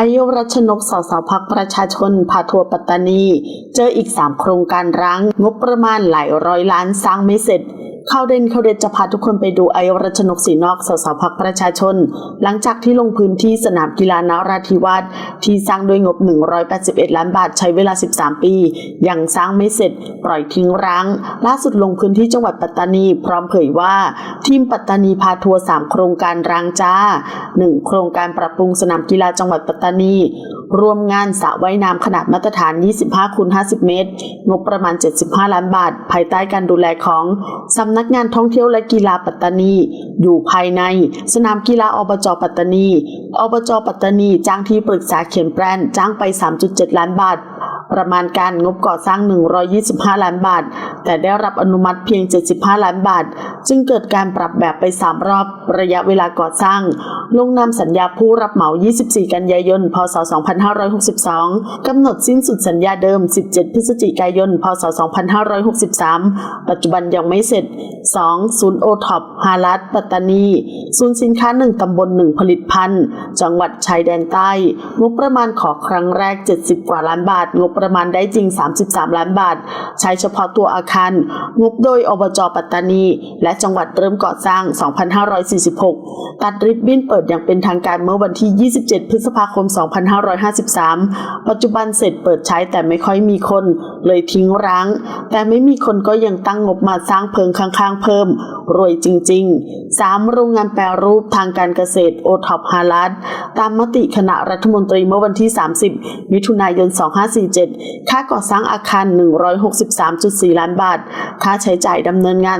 อายุรัชนกสสพักประชาชนพาทัวร์ปัตตานี เจออีก 3 โครงการร้างงบประมาณหลายร้อยล้านสร้างไม่เสร็จ ข้าเด่นเข้าเด่นจะพาทุกคนไปดูไอรัชนกสีนอกสสพักประชาชน หลังจากที่ลงพื้นที่สนามกีฬานาราธิวาสที่สร้างด้วยงบ 181 ล้านบาทใช้เวลา 13 ปี ยังสร้างไม่เสร็จ ปล่อยทิ้งร้าง ล่าสุดลงพื้นที่จังหวัดปัตตานี พร้อมเผยว่า ทีมปัตตานีพาทัวร์3โครงการร้างจ้า 1 โครงการปรับปรุงสนามกีฬาจังหวัดปัตตานีรวมงานสระว่ายน้ำขนาดมาตรฐาน 25คูณ50 เมตร งบประมาณ 75 ล้านบาท ภายใต้การดูแลของสำนักนักงานท่องเที่ยวและกีฬาปัตตานี อยู่ภายใน สนามกีฬาอบจปัตตานี อบจปัตตานี จ้างที่ปรึกษาเขียนแปลนจ้างไป 3.7 ล้านบาท ประมาณการงบก่อสร้าง 125 ล้านบาท แต่ได้รับอนุมัติเพียง 75 ล้านบาท จึงเกิดการปรับแบบไป 3 รอบ ระยะเวลาก่อสร้าง ลงนามสัญญาผู้รับเหมา 24 กันยายน พศ 2562 กำหนดสิ้นสุดสัญญาเดิม 17 พฤศจิกายน พศ 2563 ปัจจุบันยังไม่เสร็จ 2. ศูนย์โอท็อปฮารัตปัตตานี ศูนย์สินค้า 1 ตำบล 1 ผลิตภัณฑ์ จังหวัดชายแดนใต้ งบประมาณขอครั้งแรก 70 กว่าล้านบาท งบประมาณได้จริง 33 ล้านบาท ใช้เฉพาะตัวอาคาร งบโดยอบจปัตตานี และจังหวัดเริ่มก่อสร้าง 2546 ตัดริบบิ้นเปิดอย่างเป็นทางการเมื่อวันที่ 27 พฤษภาคม 2553 ปัจจุบันเสร็จเปิดใช้แต่ไม่ค่อยมีคน เลยทิ้งร้าง แต่ไม่มีคนก็ยังตั้งงบมาสร้างเพิงข้างๆเพิ่ม รวยจริง ๆ 3. โรงงานปรรูปทางการเกษตรโอท็อปฮาลัดตามมติคณะรัฐมนตรีเมื่อวันที่ 30 มิถุนายน 2547 ค่าก่อสร้างอาคาร 163.4 ล้านบาท ค่าใช้จ่ายดำเนินงาน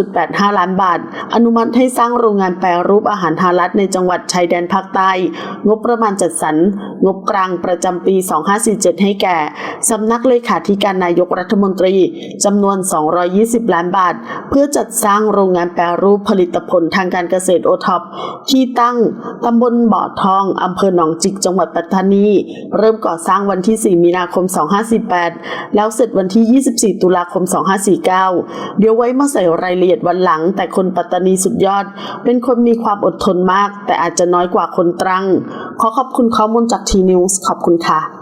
13.85 ล้านบาท อนุมัติให้สร้างโรงงานแปรรูปอาหารฮาลัดในจังหวัดชายแดนภาคใต้ งบประมาณจัดสรรงบกลางประจำปี 2547 ให้แก่สำนักเลขาธิการนายกรัฐมนตรีจำนวน 220 ล้านบาท เพื่อจัดสร้างโรงงานแปรรูปผลิตผลทางการเกษตรษตรโอท็อปที่ตั้งตำบลบ่อทองอำเภอหนองจิกจังหวัดปัตตานี เริ่มก่อสร้างวันที่ 4 มีนาคม 2548 แล้วเสร็จวันที่ 24 ตุลาคม 2549 เดี๋ยวไว้มาใส่รายละเอียดวันหลัง แต่คนปัตตานีสุดยอด เป็นคนมีความอดทนมาก แต่อาจจะน้อยกว่าคนตรัง ขอขอบคุณข้อมูลจากทีนิวส์ขอบคุณค่ะ